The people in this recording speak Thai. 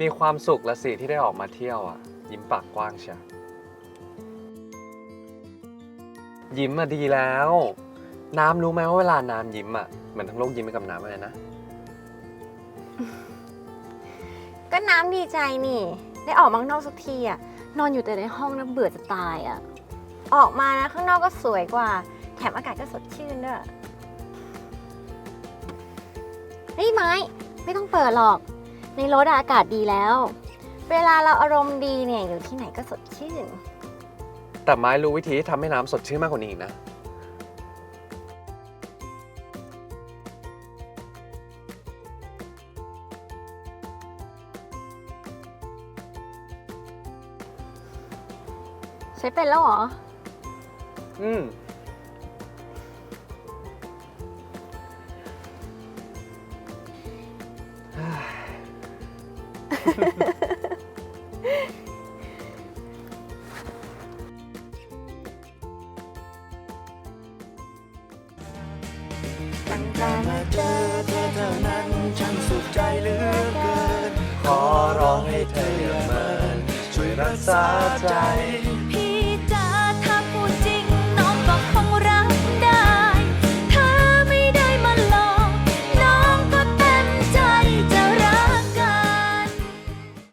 มีความสุขละสิที่ได้ออกมาเที่ยวอะ ยิ้มปากกว้างเชียยิ้มอะดีแล้ว น้ำรู้ไหมว่าเวลาน้ำยิ้มอะเหมือนทั้งโลกยิ้มไปกับน้ำเลยนะ ก็น้ำดีใจนี่ ได้ออกมาข้างนอกสักทีอะ นอนอยู่แต่ในห้องนะเบื่อจะตายอะ ออกมานะข้างนอกก็สวยกว่า แถมอากาศก็สดชื่นด้วย เฮ้ยไม้ ไม่ต้องเปิดหรอก ในรถอะอากาศดีแล้ว เวลาเราอารมณ์ดีเนี่ยอยู่ที่ไหนก็สดชื่น แต่ไม้รู้วิธีที่ทำให้น้ำสดชื่นมากกว่านี้อีกนะ ใช้เป็นแล้วเหรอ อืม ตั้งแต่มาเจอเธอเท่านั้นฉันสุขใจเหลือเกิน ขอร้องให้เธออย่าเมินช่วยรักษาใจ